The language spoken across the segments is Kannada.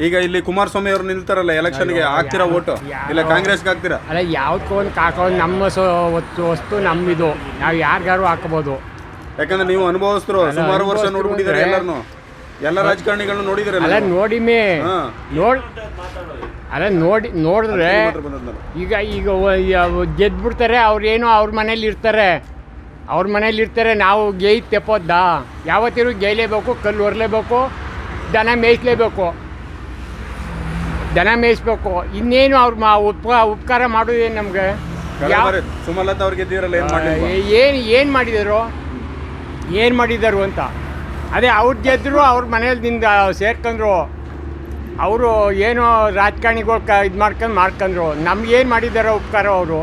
ಈಗ ಇಲ್ಲಿ ಕುಮಾರಸ್ವಾಮಿ ಅವರು ನಿಲ್ತಾರಲ್ಲ ಎಲೆಕ್ಷನ್ಗೆ ಹಾಕ್ತೀರಾ ಓಟು ಇಲ್ಲ ಕಾಂಗ್ರೆಸ್ಗೆ ಹಾಕ್ತೀರಾ? ಅಲ್ಲ ಯಾವ್ದಕ್ಕೂ ಒಂದು ಕಾಕೊಂಡು ನಮ್ಮ ಸೊ ವಸ್ತು ವಸ್ತು ನಮ್ಮಿದು. ನಾವು ಯಾರಿಗಾರು ಹಾಕ್ಬೋದು. ಯಾಕಂದ್ರೆ ನೀವು ಅನುಭವಿಸ್ತರು ಸುಮಾರು ವರ್ಷ ಅನುಭವಸ್ಥರು ಎಲ್ಲರೂ ಎಲ್ಲರನ್ನು ಎಲ್ಲ ರಾಜಕಾರಣಿಗಳನ್ನ ನೋಡಿದಿರಲ್ಲ ಅಲ್ಲ ನೋಡಿಮೆ ಹಾ. ನೋಡ್ ಅಲ್ಲ ನೋಡಿ ನೋಡಿದ್ರೆ ಈಗ. ಈಗ ಈಗ ಗೆದ್ಬಿಡ್ತಾರೆ ಅವ್ರೇನು ಅವ್ರ ಮನೇಲಿ ಇರ್ತಾರೆ. ಅವ್ರ ಮನೇಲಿ ಇರ್ತಾರೆ ನಾವು ಗೇಯ್ ತೆಪ್ಪೋದ್ದಾ. ಯಾವತ್ತಿರು ಗೇಯ್ಲೇಬೇಕು ಕಲ್ಲು ಹೊರಲೇಬೇಕು ದನ ಮೇಯಿಸ್ಲೇಬೇಕು. ದನ ಮೇಯಿಸ್ಬೇಕು. ಇನ್ನೇನು ಅವ್ರು ಮಾ ಉಪ ಉಪಕಾರ ಮಾಡೋದೇನು ನಮಗೆ? ಸುಮಲತಾ ಅವ್ರಿಗೆ ಗೆದ್ದಿರಲ್ಲ ಏನ್ ಏನು ಏನು ಮಾಡಿದರು? ಏನು ಮಾಡಿದರು ಅಂತ. ಅದೇ ಅವ್ರು ಗೆದ್ದರು ಅವ್ರ ನಿಂದ ಸೇರ್ಕೊಂಡ್ರು ಅವರು ಏನೋ ರಾಜಕಾರಣಿಗಳು ಕ ಇದು ಮಾಡ್ಕೊಂಡು ಮಾಡ್ಕೊಂಡ್ರು ನಮ್ಗೇನು ಮಾಡಿದ್ದಾರೆ ಉಪಕಾರ ಅವರು.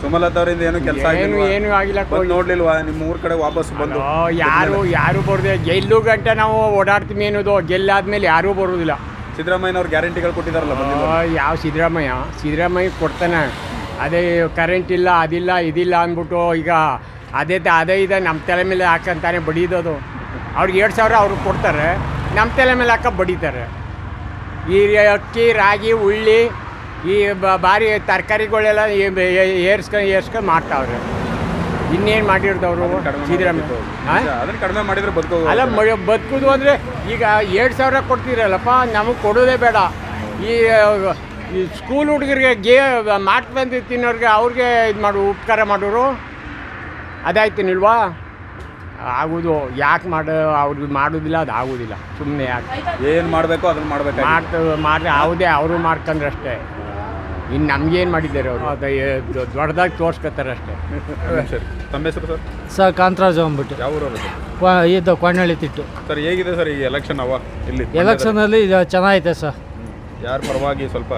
ಸುಮಲತಾ ಅವರಿಂದ ಏನು ಕೆಲಸ ಏನು ಏನು ಆಗಿಲ್ಲ ನೋಡ್ಲಿಲ್ವಾ? ನಿಮ್ಮ ಊರ್ ಕಡೆ ವಾಪಸ್ ಬಂದು ಯಾರು ಯಾರು ಬರೋದೇ ಗೆಲ್ಲು ಗಂಟೆ ನಾವು ಓಡಾಡ್ತೀವಿ ಅನ್ನೋದು ಗೆಲ್ಲಾದ್ಮೇಲೆ ಯಾರೂ ಬರೋದಿಲ್ಲ. ಸಿದ್ದರಾಮಯ್ಯನವ್ರು ಗ್ಯಾರಂಟಿಗಳು ಕೊಟ್ಟಿದಾರಲ್ಲ ಬಂದಿಲ್ಲ ಯಾವ ಸಿದ್ದರಾಮಯ್ಯ? ಸಿದ್ದರಾಮಯ್ಯ ಕೊಡ್ತಾನೆ. ಅದೇ ಕರೆಂಟ್ ಇಲ್ಲ, ಅದಿಲ್ಲ, ಇದಿಲ್ಲ ಅಂದ್ಬಿಟ್ಟು ಈಗ ಅದೇ ಅದೇ ಇದೆ ನಮ್ಮ ತಲೆ ಮೇಲೆ ಹಾಕಂತಾನೆ ಬಡಿಯೋದು. ಅವ್ರಿಗೆ ಎರಡು ಸಾವಿರ ಅವ್ರಿಗೆ ಕೊಡ್ತಾರೆ. ನಮ್ಮ ತಲೆ ಮೇಲೆ ಹಾಕ ಬಡಿತಾರೆ. ಈ ಅಕ್ಕಿ, ರಾಗಿ ಉಳ್ಳಿ ಈ ಬಾರಿ ತರಕಾರಿಗಳೆಲ್ಲ ಏರ್ಸ್ಕೊಂಡು ಏರ್ಸ್ಕೊಂಡು ಮಾಡ್ತಾವ್ರೆ. ಇನ್ನೇನು ಮಾಡಿರ್ದವರು? ಸಿದ್ದರಾಮಯ್ಯ ಅದನ್ನ ಕಡಿಮೆ ಮಾಡಿದ್ರೆ ಬದುಕೋ ಅಲ್ಲ ಬದುಕುದು ಅಂದರೆ ಈಗ ಎರಡು ಸಾವಿರ ಕೊಡ್ತೀರಲ್ಲಪ್ಪ ನಮಗೆ ಕೊಡೋದೇ ಬೇಡ. ಈ ಈ ಸ್ಕೂಲ್ ಹುಡುಗರಿಗೆ ಗೇ ಮಾರ್ಕ್ ಬಂದು ತಿನ್ನೋರಿಗೆ ಅವ್ರಿಗೆ ಇದು ಮಾಡು ಉಪಕಾರ ಮಾಡೋರು? ಅದಾಯ್ತೀನಿಲ್ವಾ? ಆಗೋದು ಯಾಕೆ ಮಾಡೋ ಅವ್ರಿಗೆ ಮಾಡೋದಿಲ್ಲ ಅದು ಆಗೋದಿಲ್ಲ. ಸುಮ್ಮನೆ ಯಾಕೆ? ಏನು ಮಾಡಬೇಕು ಅದನ್ನು ಮಾಡಬೇಕು ಮಾಡ್ತ ಮಾಡಿ ಯಾವುದೇ ಅವರು ಮಾಡ್ಕೊಂಡ್ರೆ ಅಷ್ಟೇ ಇನ್ನು ನಮ್ಗೇನು ಮಾಡಿದ್ದಾರೆ ಅವರು? ಅದು ದೊಡ್ಡದಾಗಿ ತೋರಿಸ್ಕೊತಾರೆ ಅಷ್ಟೇ. ಸರ್ ತಮ್ಮ ಹೆಸರು ಸರ್? ಸರ್ ಕಾಂತರಾಜು ಅಂದ್ಬಿಟ್ಟು. ಯಾವ ಊರವರು ಸರ್ ಕ್ವ- ಇದು ಕೊಂಡಳ್ಳಿ ತಿಟ್ಟು. ಸರ್ ಹೇಗಿದೆ ಸರ್ ಈ ಎಲೆಕ್ಷನ್ ಅವ? ಇಲ್ಲಿ ಎಲೆಕ್ಷನಲ್ಲಿ ಇದು ಚೆನ್ನಾಗೈತೆ ಸರ್. ಯಾರ ಪರವಾಗಿ ಸ್ವಲ್ಪ?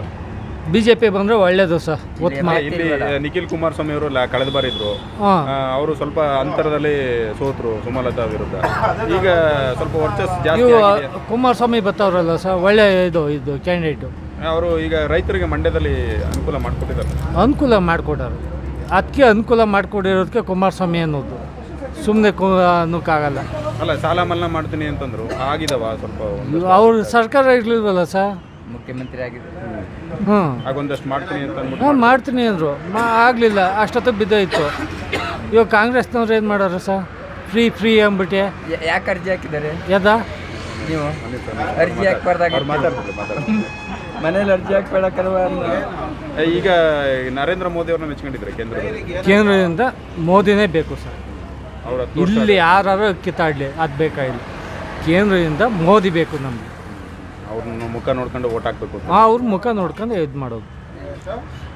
ಬಿ ಜೆ ಪಿ ಬಂದರೆ ಒಳ್ಳೇದು ಸರ್ ಉತ್ತಮ ಇಲ್ಲಿ ನಿಖಿಲ್ ಕುಮಾರಸ್ವಾಮಿ ಅವರು ಕಳೆದ ಬಾರಿ ಇದ್ರು. ಹಾಂ. ಅವರು ಸ್ವಲ್ಪ ಅಂತರದಲ್ಲಿ ಸೋತರು ಸುಮಲತಾ ವಿರುದ್ಧ. ಈಗ ಸ್ವಲ್ಪ ವರ್ಚಸ್ ಜಾಸ್ತಿ ಇವು ಆಗಿದೆ. ಕುಮಾರಸ್ವಾಮಿ ಬರ್ತಾವ್ರಲ್ಲ ಸರ್ ಒಳ್ಳೆ ಇದು ಇದು ಕ್ಯಾಂಡಿಡೇಟು ಅವರು ಈಗ ರೈತರಿಗೆ ಮಂಡ್ಯದಲ್ಲಿ ಅನುಕೂಲ ಮಾಡಿಕೊಟ್ಟಿದ್ದಾರೆ. ಅನುಕೂಲ ಮಾಡಿಕೊಟ್ಟಾರೆ ಅದಕ್ಕೆ ಅನುಕೂಲ ಮಾಡಿಕೊಟ್ಟಿರೋದಕ್ಕೆ ಕುಮಾರಸ್ವಾಮಿ ಅನ್ನೋದು. ಸುಮ್ಮನೆ ಕು ಅನ್ನೋಕ್ಕಾಗಲ್ಲ. ಅಲ್ಲ ಸಾಲ ಮನ್ನಾ ಮಾಡ್ತೀನಿ ಅಂತಂದ್ರು. ಆಗಿದವ ಸ್ವಲ್ಪ ಒಂದು ಅವ್ರು ಸರ್ಕಾರ ಇರ್ಲಿಲ್ವಲ್ಲ ಸರ್? ಮುಖ್ಯಮಂತ್ರಿ ಆಗಿದೆ ಹ್ಞೂ. ಆಗೊಂದಷ್ಟು ಮಾಡ್ತೀನಿ ಅಂತ ಅಂದ್ಬಿಟ್ಟು ಹಾಂ ಮಾಡ್ತೀನಿ ಅಂದರು. ಮಾ ಆಗಲಿಲ್ಲ. ಅಷ್ಟೊತ್ತಿಗೆ ಬಿದ್ದೋಯ್ತು. ಇವಾಗ ಕಾಂಗ್ರೆಸ್ನವ್ರು ಏನು ಮಾಡೋರು ಸರ್? Free free ಅಂದ್ಬಿಟ್ಟೆ. ಯಾಕೆ ಅರ್ಜಿ ಹಾಕಿದ್ದಾರೆ? ಯದ ನೀವು ಅರ್ಜಿ ಹಾಕ್ಬಾರ್ದಾಗ ಅವ್ರು ಮಾತಾಡ್ತಾರೆ ಮಾತಾಡ್ತಾರೆ ಮನೇಲಿ ಅರ್ಜಿ ಹಾಕ್ಬೇಡ ಈಗ ನರೇಂದ್ರ ಮೋದಿ ಅವ್ರನ್ನ ಮೆಚ್ಕೊಂಡಿದ್ರೆ ಕೇಂದ್ರ ಕೇಂದ್ರದಿಂದ ಮೋದಿನೇ ಬೇಕು ಸರ್. ಇಲ್ಲಿ ಯಾರು ಕಿತ್ತಾಡಲಿ ಅದು ಬೇಕಾಗಿಲ್ಲ ಕೇಂದ್ರದಿಂದ ಮೋದಿ ಬೇಕು ನಮಗೆ. ಅವ್ರನ್ನ ಮುಖ ನೋಡ್ಕೊಂಡು ಓಟ್ ಹಾಕ್ಬೇಕು ಹಾಂ ಅವ್ರ ಮುಖ ನೋಡ್ಕೊಂಡು ಇದು ಮಾಡೋದು.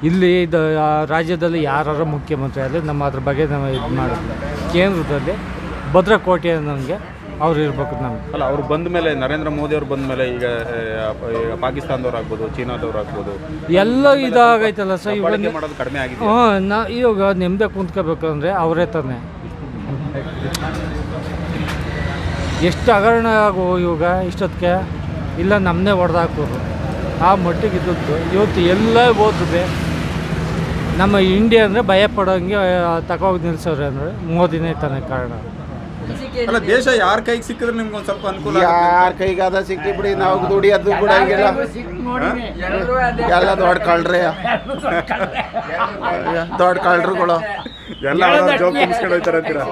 ಇಲ್ಲಿ ಇದು ರಾಜ್ಯದಲ್ಲಿ ಯಾರು ಮುಖ್ಯಮಂತ್ರಿ ಆಗಲಿ ನಮ್ಮ ಅದ್ರ ಬಗ್ಗೆ ನಾವು ಇದು ಮಾಡೋದು. ಕೇಂದ್ರದಲ್ಲಿ ಭದ್ರಕೋಟೆ ನನಗೆ ಅವ್ರು ಇರ್ಬೇಕು ನಮ್ಗೆ. ಅಲ್ಲ ಅವ್ರು ಬಂದ ಮೇಲೆ ನರೇಂದ್ರ ಮೋದಿ ಅವ್ರು ಬಂದ ಮೇಲೆ ಈಗ ಪಾಕಿಸ್ತಾನದವ್ರು ಆಗ್ಬೋದು ಚೀನಾದವ್ರು ಆಗ್ಬೋದು ಎಲ್ಲ ಇದಾಗೈತಲ್ಲ ಸರ್ ಇವಾಗ ಮಾಡೋದು ಕಡಿಮೆ ಆಗಿದೆ ಹಾಂ ನಾ ಇವಾಗ ನೆಮ್ಮದಿ ಕುಂತ್ಕೋಬೇಕಂದ್ರೆ ಅವರೇ ತಾನೆ. ಎಷ್ಟು ಹಗರಣ ಆಗು ಇವಾಗ ಇಷ್ಟೊತ್ತಿಗೆ? ಇಲ್ಲ ನಮ್ಮನ್ನೇ ಹೊಡೆದಾಕೋರು ಆ ಮಟ್ಟಿಗೆ ಇದ್ದದ್ದು. ಇವತ್ತು ಎಲ್ಲ ಹೋದ್ರೆ ನಮ್ಮ ಇಂಡಿಯಾ ಅಂದರೆ ಭಯ ಪಡೋಂಗೆ ತಗೋಗಿ ನಿಲ್ಸೋರು ಅಂದರೆ ಮೋದಿನೇ ತಾನೇ ಕಾರಣ. ಅಲ್ಲ ದೇಶ ಯಾರ ಕೈಗೆ ಸಿಕ್ಕಿದ್ರೆ ನಿಮ್ಗೆ ಒಂದು ಸ್ವಲ್ಪ ಅನುಕೂಲ ಯಾರ್ ಕೈಗಾದ ಸಿಕ್ಕಿ ಬಿಡಿ ನಾವು ದುಡಿಯೋದು ಕೂಡ ಹಂಗಿಲ್ಲ. ಎಲ್ಲ ದೊಡ್ಡ ಕಳ್ರಿ ದೊಡ್ಡ ಕಳ್ರುಗಳು ಎಲ್ಲ ಅವ್ರವ್ರ ಜಾಬ್ ತುಂಬಿಸ್ಕೊಂಡು ಹೋಯ್ತಾರೆ ಅಂತೀರಾ?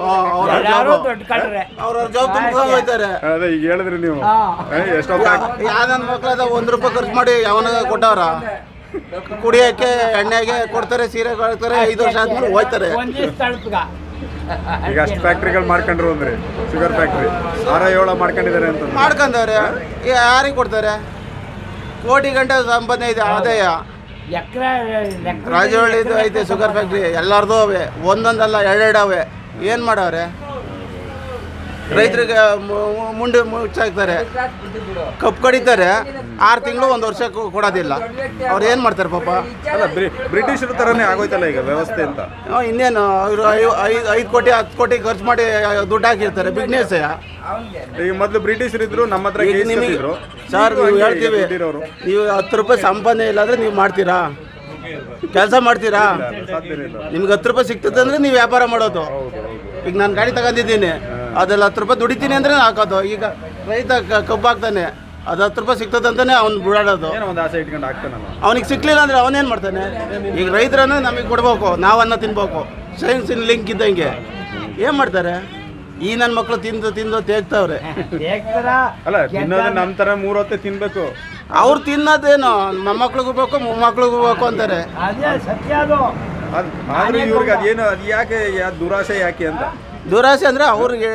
ಅವ್ರವ್ರ ಜಾಬ್ ತುಂಬ್ಕೊಂಡು ಹೋಗ್ತಾರೆ ಅದೇ ಈಗ ಹೇಳಿದ್ರಿ ನೀವು. ಏ, ಎಷ್ಟೋ ಫ್ಯಾಕ್ಟ್ ಯಾವ್ದನ್ ಮಕ್ಳದ ಒಂದ್ ರೂಪಾಯಿ ಖರ್ಚು ಮಾಡಿ ಅವನ ಕೊಟ್ಟವ್ರ? ಕುಡಿಯಕ್ಕೆ ಎಣ್ಣೆಗೆ ಕೊಡ್ತಾರೆ ಸೀರೆ ಕೊಡ್ತಾರೆ ಐದು ವರ್ಷ ಆದ್ಮೇಲೆ ಹೋಯ್ತಾರೆ. ಈಗ ಅಷ್ಟು ಫ್ಯಾಕ್ಟ್ರಿಗಳು ಮಾಡ್ಕೊಂಡ್ರು ಅಂದ್ರೆ ಶುಗರ್ ಫ್ಯಾಕ್ಟ್ರಿ ಆರ ಏಳ ಮಾಡ್ಕೊಂಡಿದ್ದಾರೆ ಅಂತ ಮಾಡ್ಕೊಂಡವ್ರೆ. ಯಾರಿಗೆ ಕೊಡ್ತಾರೆ? ಕೋಟಿ ಗಂಟೆ ಸಂಪಾದನೆ ಇದೆ ಆದಾಯ. ರಾಜವಳ್ಳಿದು ಐತೆ ಶುಗರ್ ಫ್ಯಾಕ್ಟ್ರಿ ಎಲ್ಲಾರ್ದು ಅವೆ. ಒಂದೊಂದಲ್ಲ ಎರಡೆರಡು ಅವೆ ಏನು ಮಾಡವ್ರೆ? ರೈತರಿಗೆ ಮುಂಡೆ ಮುಚ್ಚಾಕ್ತಾರೆ. ಕಪ್ಪು ಕಡಿತಾರೆ. ಆರು ತಿಂಗಳು ಒಂದು ವರ್ಷ ಕೊಡೋದಿಲ್ಲ. ಅವ್ರು ಏನು ಮಾಡ್ತಾರೆ ಪಾಪ? ಅಲ್ಲ ಬ್ರಿ- ಬ್ರಿಟಿಷರ ಥರನೇ ಆಗೋಯ್ತಲ್ಲ ಈಗ ವ್ಯವಸ್ಥೆ ಅಂತ? ಇನ್ನೇನು ಅವರು ಐದು ಐದು ಕೋಟಿ ಹತ್ತು ಕೋಟಿ ಖರ್ಚು ಮಾಡಿ ದುಡ್ಡು ಹಾಕಿರ್ತಾರೆ. ಬಿಸ್ನೆಸ್ ಈಗ ಮೊದಲು ಬ್ರಿಟಿಷರು ಇದ್ರು ನಮ್ಮ ಹತ್ರ ನಿಮಗೆ. ಸರ್ ನೀವು ಹೇಳ್ತೀವಿ. ನೀವು ಹತ್ತು ರೂಪಾಯಿ ಸಂಪಾದನೆ ಇಲ್ಲಾಂದ್ರೆ ನೀವು ಮಾಡ್ತೀರಾ? ಕೆಲಸ ಮಾಡ್ತೀರಾ? ನಿಮ್ಗೆ ಹತ್ತು ರೂಪಾಯಿ ಸಿಗ್ತದೆ ಅಂದ್ರೆ ನೀವು ವ್ಯಾಪಾರ ಮಾಡೋದು. ಈಗ ನಾನು ಗಾಡಿ ತಗೊಂಡಿದ್ದೀನಿ. ಅದೆಲ್ಲ ಹತ್ತು ರೂಪಾಯಿ ದುಡಿತೀನಿ ಅಂದ್ರೆ ಹಾಕೋದು. ಈಗ ರೈತ ಕ- ಕಬ್ಬು ಹಾಕ್ತಾನೆ ಅದು ಹತ್ತು ರೂಪಾಯಿ ಸಿಗ್ತದಂತಾನೆ ಅವ್ನು ಬಿಡಾಡೋದು. ಏನೋ ಒಂದು ಆಸೆ ಇಟ್ಕೊಂಡು ಆಗ್ತಾನಲ್ಲ ಅವನಿಗೆ ಸಿಕ್ಲಿಲ್ಲ ಅಂದ್ರೆ ಅವನೇನು ಮಾಡ್ತಾನೆ? ಈಗ ರೈತರನ್ನ ನಮಗೆ ಕೊಡ್ಬೇಕು ನಾವು ಅನ್ನ ತಿನ್ಬೇಕು. ಸೈನ್ಸಿನ ಲಿಂಕ್ ಇದ್ದಂಗೆ. ಏನು ಮಾಡ್ತಾರೆ? ಈ ನನ್ನ ಮಕ್ಕಳು ತಿಂದು ತಿಂದು ತೇಗ್ತಾವ್ರೆ. ಅಲ್ಲ ತಿನ್ನೋದು ನಮ್ಮ ಥರ ಮೂರು ಹೊತ್ತೆ ತಿನ್ಬೇಕು. ಅವ್ರು ತಿನ್ನೋದೇನು? ಮೊಮ್ಮಕ್ಳಿಗೂ ಬೇಕು ಮೊಮ್ಮಕ್ಳಿಗೂ ಬೇಕು ಅಂತಾರೆ. ಆದ್ರೆ ಇವ್ರಿಗೆ ಅದೇನು ಅದು ಯಾಕೆ ಯಾ ದುರಾಸೆ ಯಾಕೆ ಅಂತ? ದುರಾಸೆ ಅಂದ್ರೆ ಅವ್ರಿಗೆ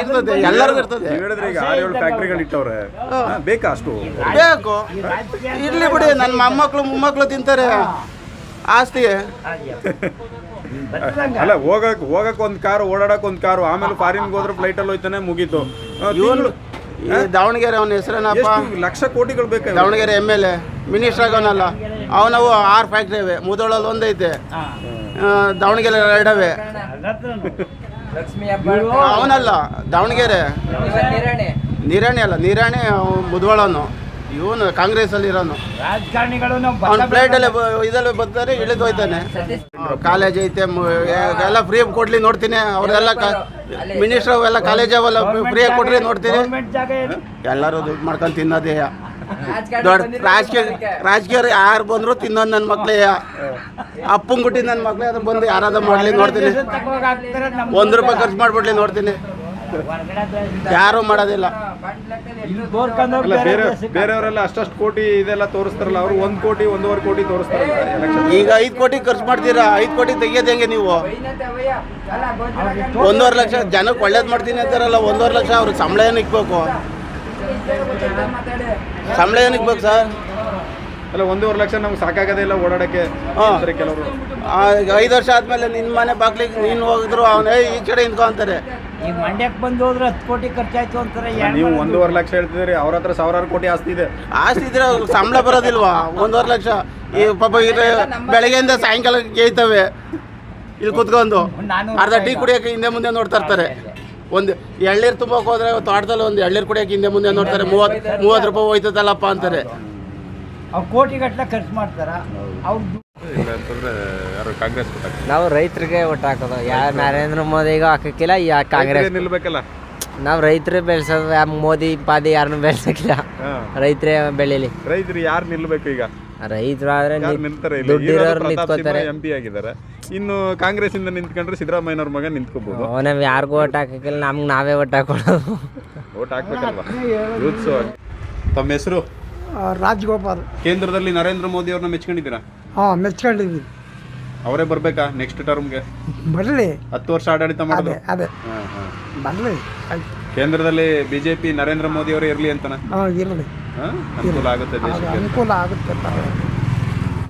ಇರ್ತದೆ ಎಲ್ಲರಿಗೂ ಇರ್ತದೆ. ಹೇಳಿದ್ರೆ ಈಗ ಆರು ಏಳು ಫ್ಯಾಕ್ಟ್ರಿಗಳು ಇಟ್ಟವ್ರೆ ಬೇಕಾ ಅಷ್ಟು? ಬೇಕು. ಇರ್ಲಿ ಬಿಡಿ ನನ್ನ ಮೊಮ್ಮಕ್ಳು ಮೊಮ್ಮಕ್ಳು ತಿಂತಾರೆ. ಆಸ್ತಿ ಅಲ್ಲ ಹೋಗಕ್ ಹೋಗಕ್ ಒಂದ್ ಕಾರು ಓಡಾಡಕ್ ಒಂದ್ ಕಾರು ಆಮೇಲೆ ಫಾರಿನ್ಗೆ ಹೋದ್ರೆ ಫ್ಲೈಟ್ ಅಲ್ಲಿ ಹೋಯ್ತಾನೆ ಮುಗೀತು. ಇವನು ದಾವಣಗೆರೆ ಅವನ ಹೆಸರೇನಪ್ಪ? ಎಷ್ಟು ಲಕ್ಷ ಕೋಟಿಗಳು ಬೇಕು Davanagere M L A minister ಆಗೋನಲ್ಲ ಅವನವು ಆರು ಫ್ಯಾಕ್ಟ್ರಿ ಇವೆ. ಮುದೋಳಲ್ಲಿ ಒಂದೈತೆ. ದಾವಣಗೆರೆ ಎರಡವೆ. ಲಕ್ಷ್ಮಿ ಅವನಲ್ಲ ದಾವಣಗೆರೆ. ನಿರಾಣಿ. ನೀರಾಣಿ ಅಲ್ಲ ನಿರಾಣಿ ಮುದ್ವಾಳನು. ಇವನು ಕಾಂಗ್ರೆಸ್ ಅಲ್ಲಿ ಇರೋನು ಅವ್ನ ಪ್ಲೇಟಲ್ಲಿ ಇದಲ್ಲೇ ಬರ್ತಾರೆ ಇಳಿದು ಹೋಯ್ತಾನೆ. ಕಾಲೇಜ್ ಐತೆ ಎಲ್ಲ ಫ್ರೀ ಕೊಡ್ಲಿ ನೋಡ್ತೀನಿ. ಅವ್ರೆಲ್ಲ ಮಿನಿಸ್ಟರ್ ಎಲ್ಲ ಕಾಲೇಜ್ ಅವೆಲ್ಲ ಫ್ರೀಯಾಗಿ ಕೊಡ್ರಿ ನೋಡ್ತೀನಿ. ಎಲ್ಲರೂ ದುಡ್ಡು ಮಾಡ್ಕೊಂಡು ತಿನ್ನೋದೇ. ದೊಡ್ಡ ರಾಜಕೀಯ ರಾಜಕೀಯ ಯಾರು ಬಂದ್ರು ತಿನ್ನೋದು ನನ್ನ ಮಕ್ಳೇ. ಅಪ್ಪಂಗ್ ಗುಟ್ಟಿ ನನ್ನ ಮಕ್ಳೇ ಅದು ಬಂದು ಯಾರಾದ್ರೂ ಮಾಡ್ಲಿ ನೋಡ್ತೀನಿ. ಒಂದ್ ರೂಪಾಯಿ ಖರ್ಚು ಮಾಡ್ಬಿಡ್ಲಿ ನೋಡ್ತೀನಿ. ಯಾರು ಮಾಡೋದಿಲ್ಲ. ಬೇರೆ ಬೇರೆಯವರೆಲ್ಲ ಅಷ್ಟಷ್ಟು ಕೋಟಿ ಇದೆಲ್ಲ ತೋರಿಸ್ತಾರಲ್ಲ ಅವ್ರು ಒಂದ್ ಕೋಟಿ ಒಂದೂವರೆ ಕೋಟಿ ತೋರಿಸ್ತಾರಲ್ಲ ಈಗ ಐದ್ ಕೋಟಿ ಖರ್ಚು ಮಾಡ್ತೀರಾ? ಐದ್ ಕೋಟಿ ತೆಗಿಯೋದು ಹೆಂಗೆ ನೀವು? ಒಂದೂವರೆ ಲಕ್ಷ ಜನಕ್ಕೆ ಒಳ್ಳೇದು ಮಾಡ್ತೀನಿ ಅಂತಾರಲ್ಲ ಒಂದೂವರೆ ಲಕ್ಷ ಅವ್ರಿಗೆ ಸಂಬಳ ಏನು ಇಕ್ಬೇಕು. ಸಂಬಳ ಏನಕ್ಕೆ ಬೇಕು ಸರ್? ಅಲ್ಲ ಒಂದೂವರೆ ಲಕ್ಷ ನಮ್ಗೆ ಸಾಕಾಗದೇ ಇಲ್ಲ ಓಡಾಡಕ್ಕೆ. ಹಾ. ಅಂತಾರೆ ಕೆಲವರು. ಆ, ಈಗ ಐದು ವರ್ಷ ಆದ್ಮೇಲೆ ನಿನ್ನ ಮನೆ ಬಾಗ್ಲಿಗೆ ನೀನು ಹೋಗಿದ್ರು ಅವನೇ ಈ ಕಡೆ ನಿಂತ್ಕೊ ಅಂತಾರೆ. ಈ ಮಂಡ್ಯಕ್ಕೆ ಬಂದು ಹೋದ್ರೆ ಹತ್ತು ಕೋಟಿ ಖರ್ಚಾಯ್ತು ಅಂತಾರೆ ನೀವು ಒಂದೂವರೆ ಲಕ್ಷ ಹೇಳ್ತಿದ್ದೀರಿ ಅವ್ರ ಹತ್ರ ಸಾವಿರಾರು ಕೋಟಿ ಆಸ್ತಿ ಇದೆ. ಆಸ್ತಿ ಇದ್ರೆ ಅವ್ರಿಗೆ ಸಂಬಳ ಬರೋದಿಲ್ವಾ? ಒಂದೂವರೆ ಲಕ್ಷ. ಈ ಪಾಪ ಇದು ಬೆಳಗ್ಗೆಯಿಂದ ಸಾಯಂಕಾಲ ಗೇಯ್ತವೆ ಇಲ್ಲಿ ಕುತ್ಕೊಂಡು. ಅರ್ಧ ಟೀ ಕುಡಿಯೋಕೆ ಹಿಂದೆ ಮುಂದೆ ನೋಡ್ತಾ ಇರ್ತಾರೆ. ಒಂದು ಎಳ್ನೀರು ತುಂಬಕ್ಕೆ ಹೋದ್ರೆ ತೋಟದಲ್ಲಿ ಒಂದು ಎಳ್ನೀರು ಕುಡಿಯೋಕೆ ಹಿಂದೆ ಮುಂದೆ ನೋಡ್ತಾರೆ ಮೂವತ್ತು ಮೂವತ್ತು ರೂಪಾಯಿ ಹೋಯ್ತದಲ್ಲಪ್ಪ ಅಂತಾರೆ. ಅವ್ರು ಕೋಟಿಗಟ್ಟಲೆ ಖರ್ಚು ಮಾಡ್ತಾರ. ಅವ್ರು ಇಲ್ಲ ಅಂತಂದ್ರೆ ಯಾರು ಕಾಂಗ್ರೆಸ್ ನಾವು ರೈತರಿಗೆ ಒಟ್ಟು ಹಾಕೋದು. ಯಾರು ನರೇಂದ್ರ ಮೋದಿಗೂ ಹಾಕಕ್ಕಿಲ್ಲ ಯಾ ಕಾಂಗ್ರೆಸ್ ನಿಲ್ಬೇಕಲ್ಲ. ನಾವು ರೈತರೇ ಬೆಳೆಸೋದು ಯಾ ಮೋದಿ ಪಾದಿ ಯಾರನ್ನೂ ಬೆಳೆಸಕ್ಕಿಲ್ಲ. ರೈತರೇ ಬೆಳೀಲಿ. ರೈತರು ಯಾರು ನಿಲ್ಬೇಕು ಈಗ? ರೈತರು ಆದ್ರೆ ಯಾರು ನಿಲ್ತಾರೆ? ಇಲ್ಲ ದುಡ್ಡಿರೋರು ನಿಂತ್ಕೋತಾರೆ. ಎಂ ಪಿ ಆಗಿದ್ದಾರೆ. ಇನ್ನು ಕಾಂಗ್ರೆಸ್ ಇಂದ ನಿಂತ್ಕೊಂಡ್ರೆ ಸಿದ್ದರಾಮಯ್ಯನವ್ರ ಮಗ ನಿಂತ್ಕೋಬಹುದು ನಾವು ಯಾರಿಗೂ ಓಟ್ ಹಾಕಿಲ್ಲ ನಮ್ಗೆ ನಾವೇ ಓಟ್ ಹಾಕೊಳ್ಳೋದು. ಓಟ್ ಹಾಕ್ಬೇಕಲ್ವಾ? ಯೂತ್ಸ್ ತಮ್ಮ ಹೆಸರು? ರಾಜ್ಗೋಪಾಲ್. ಕೇಂದ್ರದಲ್ಲಿ ನರೇಂದ್ರ ಮೋದಿ ಅವ್ರನ್ನ ಮೆಚ್ಕೊಂಡಿದ್ದೀರಾ? ಹಾ ಮೆಚ್ಚಿಕೊಂಡಿದ್ದೀನಿ ಅವರೇ ಬರ್ಬೇಕಾ ನೆಕ್ಸ್ಟ್ ಟರ್ಮ್ಗೆ ಬರಲಿ. ಹತ್ತು ವರ್ಷ ಆಡಳಿತ ಮಾಡೋದು? ಅದೇ. ಅದೇ ಹಾ, ಹಾ. ಬರಲಿ. ಕೇಂದ್ರದಲ್ಲಿ ಬಿಜೆಪಿ ನರೇಂದ್ರ ಮೋದಿ ಅವರೇ ಇರ್ಲಿ ಅಂತನ? ಹಾಂ ಇರಲಿ. ಹಾ? ಅನುಕೂಲ ಆಗುತ್ತೆ ದೇಶಕ್ಕೆ ಅನುಕೂಲ ಆಗುತ್ತೆ.